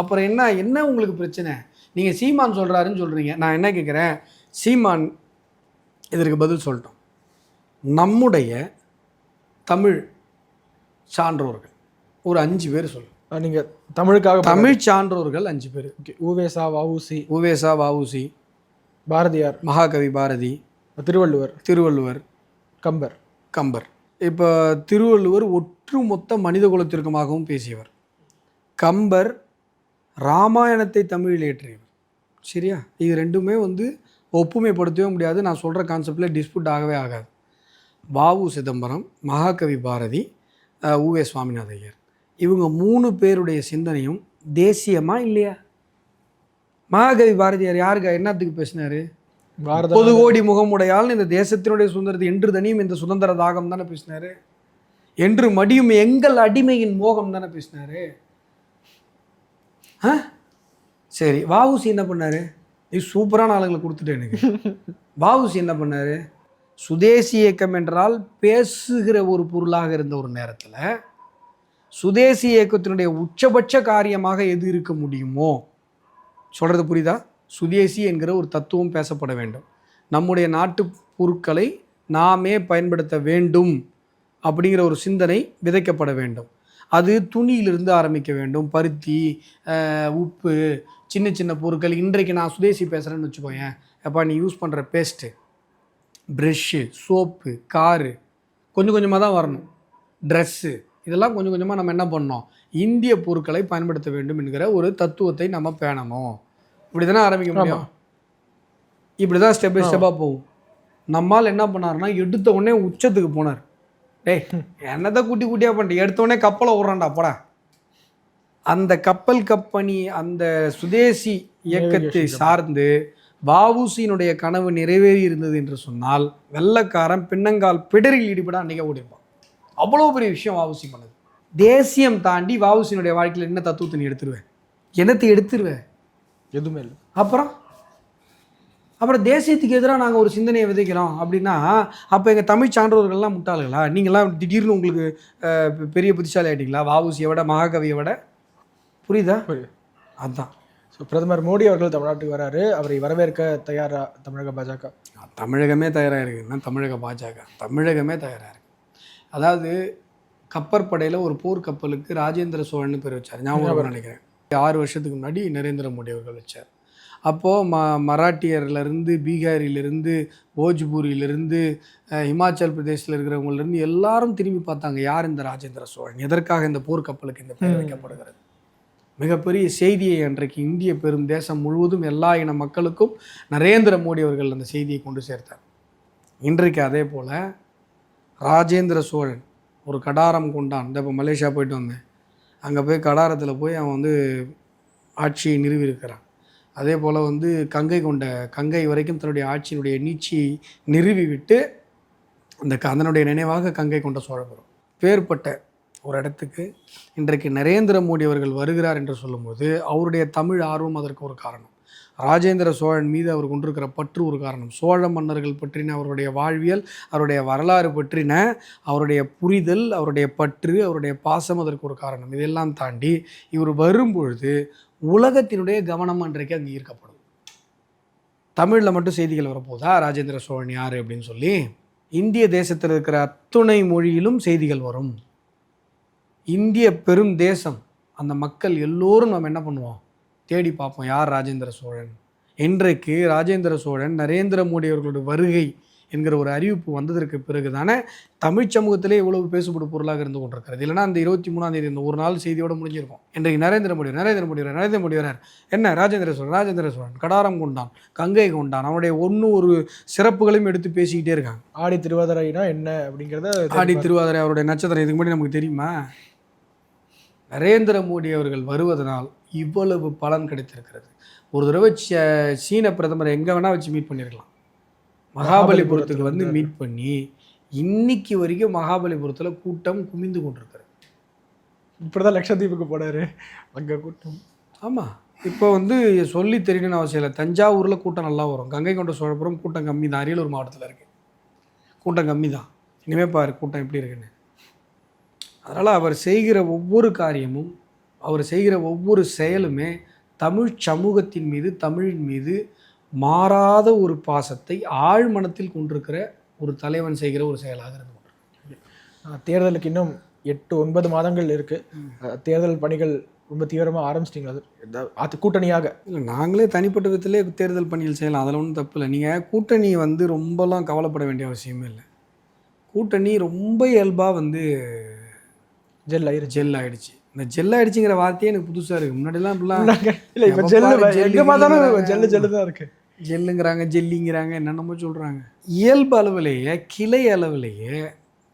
அப்புறம் என்ன என்ன உங்களுக்கு பிரச்சனை? நீங்கள் சீமான் சொல்கிறாருன்னு சொல்கிறீங்க நான் என்ன கேட்குறேன் சீமான் இதற்கு பதில் சொல்லட்டும். நம்முடைய தமிழ் சான்றோர்கள். ஒரு அஞ்சு பேர் சொல்லு. அஹ் நீங்க தமிழுக்காக தமிழ் சான்றோர்கள் அஞ்சு பேர். Okay. உவேசா வஉசி உவேசா வஉசி பாரதியார். மகாகவி பாரதி. திருவள்ளுவர். திருவள்ளுவர். கம்பர். கம்பர். இப்போ திருவள்ளுவர் ஒட்டுமொத்த மனித குலத்திற்குமாகவும் பேசியவர். கம்பர் ராமாயணத்தை தமிழில் இயற்றியவர். சரியா? இது ரெண்டுமே வந்து ஒப்புமைப்படுத்தவே முடியாது. நான் சொல்கிற கான்செப்டில் டிஸ்பியூட் ஆகவே ஆகாது. வாவு சிதம்பரம் மகாகவி பாரதி உவே சுவாமிநாத ஐயர் இவங்க மூணு பேருடைய சிந்தனையும் தேசியமா இல்லையா? மகாகவி பாரதியார் யாருக்கு? என்னத்துக்கு பேசினாரு? பொது கோடி முகமுடையால் இந்த தேசத்தினுடைய சுதந்திரத்தை என்று தனியும் இந்த சுதந்திர தாகம் தானே பேசினாரு? என்று மடியும் எங்கள் அடிமையின் மோகம் தானே பேசினாரு? ஆ? சரி வஉசி என்ன பண்ணாரு? நீ சூப்பரான ஆளுங்களை கொடுத்துட்டு எனக்கு. பாபுசி என்ன பண்ணாரு? சுதேசி இயக்கம் என்றால் பேசுகிற ஒரு பொருளாக இருந்த ஒரு நேரத்தில் சுதேசி இயக்கத்தினுடைய உச்சபட்ச காரியமாக எது இருக்க முடியுமோ? சொல்கிறது புரியுதா? சுதேசி என்கிற ஒரு தத்துவம் பேசப்பட வேண்டும். நம்முடைய நாட்டு பொருட்களை நாமே பயன்படுத்த வேண்டும் அப்படிங்கிற ஒரு சிந்தனை விதைக்கப்பட வேண்டும். அது துணியிலிருந்து ஆரம்பிக்க வேண்டும். பருத்தி உப்பு சின்ன சின்ன பொருட்கள். இன்றைக்கு நான் சுதேசி பேசுகிறேன்னு வச்சுக்கோயேன். அப்பா நீ யூஸ் பண்ணுற பேஸ்ட்டு ப்ரெஷ்ஷு சோப்பு காரு கொஞ்சம் கொஞ்சமாக தான் வரணும். ட்ரெஸ்ஸு இதெல்லாம் கொஞ்சம் கொஞ்சமாக நம்ம என்ன பண்ணோம் இந்திய பொருட்களை பயன்படுத்த வேண்டும் என்கிற ஒரு தத்துவத்தை நம்ம பேணணும். இப்படி தானே ஆரம்பிக்க முடியும்? இப்படி தான் ஸ்டெப் பை ஸ்டெப்பாக போகும். நம்மால் என்ன பண்ணாருன்னா எடுத்த உடனே உச்சத்துக்கு போனார். டேய் என்னதான் குட்டி குட்டியாக பண்ணிட்டு எடுத்த உடனே கப்பலை விட்றான்டா போடா. அந்த கப்பல் கம்பெனி அந்த சுதேசி இயக்கத்தை சார்ந்து வஉசியினுடைய கனவு நிறைவேறி இருந்தது என்று சொன்னால் வெள்ளக்காரன் பின்னங்கால் பிடரில் ஈடுபட அன்றைக்கி ஓடிப்பான் அவ்வளோ பெரிய விஷயம் வஉசி பண்ணது. தேசியம் தாண்டி வஉசியினுடைய வாழ்க்கையில் என்ன தத்துவத்தை நீ எடுத்துருவேன் என்னத்தை எடுத்துருவேன் எதுவுமே இல்லை. அப்புறம்? அப்புறம் தேசியத்துக்கு எதிராக நாங்கள் ஒரு சிந்தனையை விதைக்கிறோம் அப்படின்னா அப்போ எங்கள் தமிழ் சான்றோர்கள்லாம் முட்டாளுங்களா நீங்களாம் திடீர்னு உங்களுக்கு பெரிய புத்திசாலி ஆயிட்டீங்களா? வஉசியை விட மகாகவியை விட? புரியுதா? புரியுது. அதுதான் ஸோ பிரதமர் மோடி அவர்கள் தமிழ்நாட்டுக்கு வராரு. அவரை வரவேற்க தயாரா தமிழக பாஜக? தமிழகமே தயாராக இருக்குன்னா தமிழக பாஜக? தமிழகமே தயாராக இருக்கு அதாவது கப்பற்படையில் ஒரு போர் கப்பலுக்கு ராஜேந்திர சோழன் பேர் வச்சார். ஞாபகம் நினைக்கிறேன். ஆறு வருஷத்துக்கு முன்னாடி நரேந்திர மோடி அவர்கள் வச்சார். அப்போது ம மராட்டியர்லேருந்து பீகாரிலிருந்து போஜ்பூரியிலிருந்து இமாச்சல் பிரதேசத்தில் இருக்கிறவங்கலேருந்து எல்லாரும் திரும்பி பார்த்தாங்க யார் இந்த ராஜேந்திர சோழன்? எதற்காக இந்த போர் கப்பலுக்கு இந்த பெயர் வைக்கப்படுகிறது? மிகப்பெரிய செய்தியை அன்றைக்கு இந்திய பெரும் தேசம் முழுவதும் எல்லா இன மக்களுக்கும் நரேந்திர மோடி அவர்கள் அந்த செய்தியை கொண்டு சேர்த்தார். இன்றைக்கு அதே போல் ராஜேந்திர சோழன் ஒரு கடாரம் கொண்டான். இந்த இப்போ மலேசியா போயிட்டு வந்தேன். அங்கே போய் கடாரத்தில் போய் அவன் வந்து ஆட்சியை நிறுவியிருக்கிறான். அதே போல் வந்து கங்கை கொண்ட கங்கை வரைக்கும் தன்னுடைய ஆட்சியினுடைய நீச்சியை நிறுவி விட்டு அந்த அதனுடைய நினைவாக கங்கை கொண்ட சோழபுரம். பேர்பட்ட ஒரு இடத்துக்கு இன்றைக்கு நரேந்திர மோடி அவர்கள் வருகிறார் என்று சொல்லும்போது அவருடைய தமிழ் ஆர்வம் அதற்கு ஒரு காரணம். ராஜேந்திர சோழன் மீது அவர் கொண்டிருக்கிற பற்று ஒரு காரணம். சோழ மன்னர்கள் பற்றின அவருடைய வாழ்வியல் அவருடைய வரலாறு பற்றின அவருடைய புரிதல் அவருடைய பற்று அவருடைய பாசம் அதற்கு ஒரு காரணம். இதெல்லாம் தாண்டி இவர் வரும்பொழுது உலகத்தினுடைய கவனம் அன்றைக்கு அங்கே ஈர்க்கப்படும். தமிழில் மட்டும் செய்திகள் வரப்போதா ராஜேந்திர சோழன் யார் அப்படின்னு சொல்லி இந்திய தேசத்தில் இருக்கிற அத்துணை மொழியிலும் செய்திகள் வரும். இந்திய பெரும் தேசம் அந்த மக்கள் எல்லோரும் நம்ம என்ன பண்ணுவோம்? தேடி பார்ப்போம் யார் ராஜேந்திர சோழன்? இன்றைக்கு ராஜேந்திர சோழன் நரேந்திர மோடி அவர்களுடைய வருகை என்கிற ஒரு அறிவிப்பு வந்ததற்கு பிறகு தானே தமிழ் சமூகத்திலே இவ்வளவு பேசுபடு பொருளாக இருந்து கொண்டிருக்கிறது. இல்லைன்னா அந்த இருபத்தி மூணாம் தேதி இந்த ஒரு நாள் செய்தியோட முடிஞ்சிருக்கும். இன்றைக்கு நரேந்திர மோடி நரேந்திர மோடி நரேந்திர மோடி வரார். என்ன? ராஜேந்திர சோழன் ராஜேந்திர சோழன் கடாரம் கொண்டான் கங்கை கொண்டான் அவனுடைய ஒன்று ஒரு சிறப்புகளையும் எடுத்து பேசிக்கிட்டே இருக்காங்க. ஆடி திருவாதிரைனா என்ன அப்படிங்கிறத ஆடி திருவாதிரை அவருடைய நட்சத்திரம் இதுக்கு முன்னாடி நமக்கு தெரியுமா? நரேந்திர மோடி அவர்கள் வருவதனால் இவ்வளவு பலன் கிடைத்திருக்கிறது. ஒரு தடவை ச- சீன பிரதமர் எங்கே வேணால் வச்சு மீட் பண்ணியிருக்கலாம் மகாபலிபுரத்துக்கு வந்து மீட் பண்ணி இன்னைக்கு வரைக்கும் மகாபலிபுரத்தில் கூட்டம் குமிந்து கொண்டிருக்கிறது. இப்படிதான் லட்சத்தீவுக்கு போனாரு. அங்க கூட்டம். ஆமாம் இப்போ வந்து சொல்லி தெரியணும்னு அவசியம் இல்லை. தஞ்சாவூரில் கூட்டம் நல்லா வரும். கங்கை கொண்ட சோழபுரம் கூட்டம் கம்மி தான். அரியலூர் மாவட்டத்தில் இருக்குது கூட்டம் கம்மி தான். இனிமே பாரு கூட்டம் எப்படி இருக்குன்னு. அதனால் அவர் செய்கிற ஒவ்வொரு காரியமும் அவர் செய்கிற ஒவ்வொரு செயலுமே தமிழ் சமூகத்தின் மீது தமிழின் மீது மாறாத ஒரு பாசத்தை ஆழ்மனத்தில் கொண்டிருக்கிற ஒரு தலைவன் செய்கிற ஒரு செயலாக இருந்து தேர்தலுக்கு இன்னும் எட்டு ஒன்பது மாதங்கள் இருக்கு. ஆஹ் தேர்தல் பணிகள் ரொம்ப தீவிரமா ஆரம்பிச்சிட்டீங்களா? அது கூட்டணியாக? இல்லை நாங்களே தனிப்பட்ட விதத்திலே தேர்தல் பணிகள் செய்யலாம். அதில் ஒன்றும் தப்பு இல்லை. நீங்கள் கூட்டணி வந்து ரொம்பலாம் கவலைப்பட வேண்டிய அவசியமே இல்லை. கூட்டணி ரொம்ப இயல்பாக வந்து ஜெல் ஆயிருச்சு ஜெல் ஆயிடுச்சு. இந்த ஜெல் ஆயிடுச்சுங்கிற வார்த்தையே எனக்கு புதுசாக இருக்குது முன்னாடிலாம் இப்படிலாம் இல்ல இப்ப ஜெல்லு எங்க பார்த்தாலும். ஜெல்லு. ஜெல்லு தான் இருக்கு. ஜெல்லுங்கிறாங்க ஜெல்லிங்கிறாங்க என்னென்னமோ சொல்கிறாங்க இயல்பு அளவிலேயே கிளை அளவிலேயே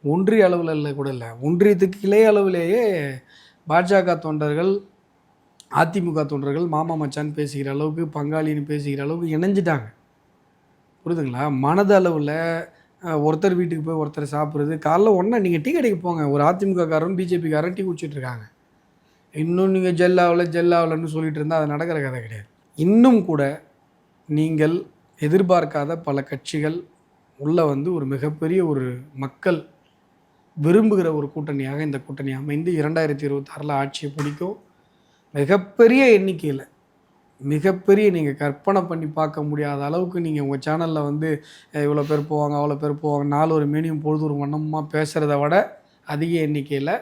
ஒன்றிய அளவில் இல்லை கூட இல்லை ஒன்றியத்துக்கு கிளை அளவிலேயே பாஜக தொண்டர்கள் அதிமுக தொண்டர்கள் மாமா மச்சான் பேசுகிற அளவுக்கு பங்காளின்னு பேசுகிற அளவுக்கு இணைஞ்சிட்டாங்க. புரியுதுங்களா? மனது அளவில் ஒருத்தர் வீட்டுக்கு போய் ஒருத்தர் சாப்பிட்றது. காலைல ஒன்றா நீங்கள் டீ கடைக்கு போங்க. ஒரு அதிமுகக்காரரும் பிஜேபிக்காரரும் டீ குடிச்சிட்ருக்காங்க இன்னும் நீங்கள் ஜெல்லாவில் ஜெல்லாவில்னு சொல்லிட்டு இருந்தால் அது நடக்கிற கதை கிடையாது. இன்னும் கூட நீங்கள் எதிர்பார்க்காத பல கட்சிகள் உள்ளே வந்து ஒரு மிகப்பெரிய ஒரு மக்கள் விரும்புகிற ஒரு கூட்டணியாக இந்த கூட்டணி அமைந்து இரண்டாயிரத்தி இருபத்தாறில் ஆட்சியை பிடிக்கும். மிகப்பெரிய எண்ணிக்கையில் மிகப்பெரிய நீங்கள் கற்பனை பண்ணி பார்க்க முடியாத அளவுக்கு நீங்கள் உங்கள் சேனலில் வந்து இவ்வளோ பேர் போவாங்க அவ்வளோ பேர் போவாங்க நாலு ஒரு மேனியும் பொழுது ஒரு வண்ணமாக பேசுகிறத விட அதிக எண்ணிக்கையில்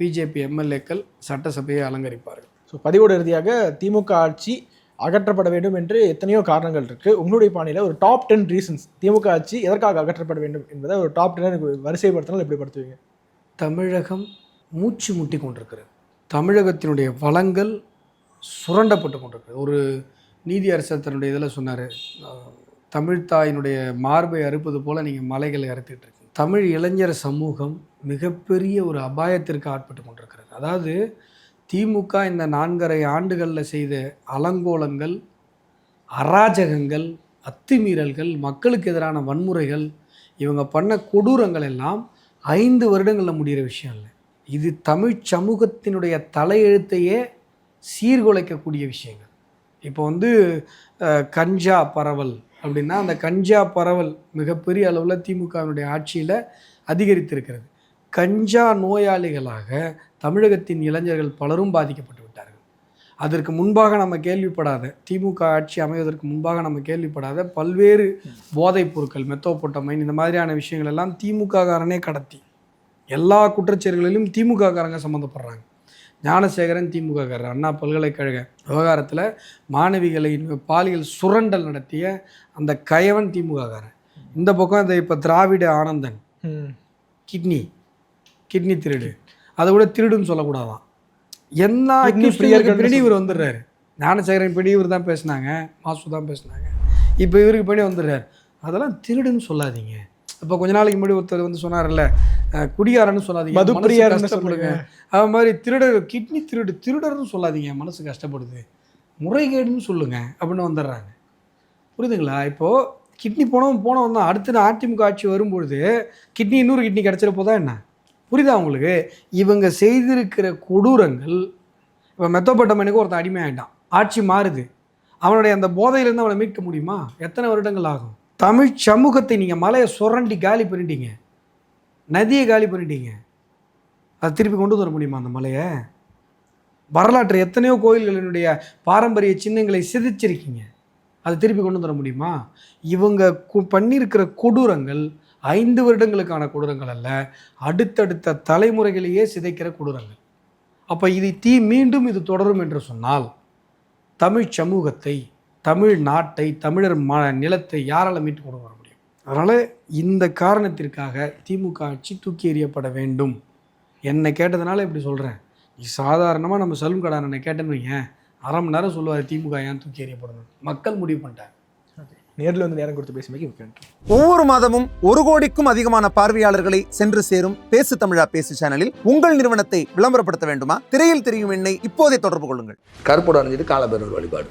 பிஜேபி எம்எல்ஏக்கள் சட்டசபையை அலங்கரிப்பார்கள். ஸோ பதிவோட இறுதியாக திமுக ஆட்சி அகற்றப்பட வேண்டும் என்று எத்தனையோ காரணங்கள் இருக்கு. உங்களுடைய பாணியில் ஒரு டாப் டென் ரீசன்ஸ் திமுக ஆட்சி எதற்காக அகற்றப்பட வேண்டும் என்பதை ஒரு டாப் டென் வரிசைப்படுத்தினால் எப்படி படுத்துவீங்க? தமிழகம் மூச்சு முட்டி கொண்டிருக்கிறது. தமிழகத்தினுடைய வளங்கள் சுரண்டப்பட்டு கொண்டிருக்கு ஒரு நீதி அரசர் தன்னுடைய இதில் சொன்னார் தமிழ்தாயினுடைய மார்பை அறுப்பது போல் நீங்கள் மலைகளை அறுத்துட்டு இருக்கு தமிழ் இளைஞர் சமூகம் மிகப்பெரிய ஒரு அபாயத்திற்கு ஆட்பட்டு கொண்டிருக்கிறது. அதாவது திமுக இந்த நான்கரை ஆண்டுகளில் செய்த அலங்கோலங்கள் அராஜகங்கள் அத்துமீறல்கள் மக்களுக்கு எதிரான வன்முறைகள் இவங்க பண்ண கொடூரங்கள் எல்லாம் ஐந்து வருடங்களில் முடிகிற விஷயம் இல்லை. இது தமிழ் சமூகத்தினுடைய தலையெழுத்தையே சீர்குலைக்கக்கூடிய விஷயங்கள். இப்போ வந்து கஞ்சா பரவல் அப்படின்னா அந்த கஞ்சா பரவல் மிகப்பெரிய அளவில் திமுகவினுடைய ஆட்சியில் அதிகரித்திருக்கிறது. கஞ்சா நோயாளிகளாக தமிழகத்தின் இளைஞர்கள் பலரும் பாதிக்கப்பட்டு விட்டார்கள். அதற்கு முன்பாக நம்ம கேள்விப்படாத திமுக ஆட்சி அமைவதற்கு முன்பாக நம்ம கேள்விப்படாத பல்வேறு போதைப் பொருட்கள் மெத்தோப்போட்டமைன் இந்த மாதிரியான விஷயங்கள் எல்லாம் திமுக காரனே கடத்தி. எல்லா குற்றச்செயல்களிலும் திமுக காரங்க சம்மந்தப்படுறாங்க. ஞானசேகரன் திமுக காரர் அண்ணா பல்கலைக்கழக விவகாரத்தில் மாணவிகளை பாலியல் சுரண்டல் நடத்திய அந்த கயவன் திமுக காரன் இந்த பக்கம் இந்த இப்போ திராவிட ஆனந்தன். கிட்னி கிட்னி திருடு. அதை விட திருடுன்னு சொல்லக்கூடாதான். எல்லா பின்னாடி இவர் வந்துடுறாரு. ஞானசேகரன் பின்னாடி இவர் தான் பேசினாங்க மாசு தான் பேசினாங்க. இப்போ இவருக்கு பின்னாடி வந்துடுறாரு. அதெல்லாம் திருடுன்னு சொல்லாதீங்க. இப்போ கொஞ்ச நாளைக்கு முன்னாடி ஒருத்தர் வந்து சொன்னார்ல அஹ், குடிகாரன்னு சொல்லாதீங்க மது மனசு பிரியர்னு கஷ்டப்படுங்க. அது மாதிரி திருடர் கிட்னி திருடு திருடர்னு சொல்லாதீங்க மனசு கஷ்டப்படுது. முறைகேடுன்னு சொல்லுங்க அப்படின்னு வந்துடுறாங்க. புரியுதுங்களா? இப்போது கிட்னி போனவன் போனவன் தான். அடுத்து அதிமுக ஆட்சி வரும்பொழுது கிட்னி இன்னொரு கிட்னி கிடச்சிட போதா என்ன? புரியுதா உங்களுக்கு? இவங்க செய்திருக்கிற கொடூரங்கள் இப்போ மெத்தப்பட்டமனுக்கு ஒருத்தன் அடிமை ஆகிட்டான் ஆட்சி மாறுது. அவனுடைய அந்த போதையிலேருந்து அவனை மீட்க முடியுமா? எத்தனை வருடங்கள் ஆகும்? தமிழ் சமூகத்தை நீங்கள் மலையை சுரண்டி காலி பண்ணிட்டீங்க. நதியை காலி பண்ணிட்டீங்க. அதை திருப்பி கொண்டு வர முடியுமா அந்த மலையை? வரலாற்று எத்தனையோ கோயில்களினுடைய பாரம்பரிய சின்னங்களை சிதைச்சிருக்கீங்க. அதை திருப்பி கொண்டு வர முடியுமா? இவங்க கு- பண்ணியிருக்கிற கொடூரங்கள் ஐந்து வருடங்களுக்கான கொடூரங்கள் அல்ல அடுத்தடுத்த தலைமுறைகளையே சிதைக்கிற கொடூரங்கள். அப்போ இது தீ மீண்டும் இது தொடரும் என்று சொன்னால் தமிழ் சமூகத்தை தமிழ் நாட்டை தமிழர் ம நிலத்தை யாரால மீட்டு கொண்டு வர முடியும்? அதனால் இந்த காரணத்திற்காக திமுக ஆட்சி தூக்கி எறியப்பட வேண்டும். என்னை கேட்டதுனால இப்படி சொல்கிறேன் சாதாரணமாக நம்ம செல்வம் கடாரனை கேட்டேன்னு வையேன். அரை மணி நேரம் சொல்லுவார் திமுக ஏன் தூக்கி எறியப்படணும்? மக்கள் முடிவு பண்ணிட்டாங்க. நேரில் வந்து நேரம் கொடுத்து பேசுமைக்கு ஒவ்வொரு மாதமும் ஒரு கோடிக்கும் அதிகமான பார்வையாளர்களை சென்று சேரும் பேசு தமிழா பேசு சேனலில் உங்கள் நிறுவனத்தை விளம்பரப்படுத்த வேண்டுமா? திரையில் தெரியும் எண்ணை இப்போதே தொடர்பு கொள்ளுங்கள். கருப்போடு அணிஞ்சிட்டு காலபேரர் வழிபாடு.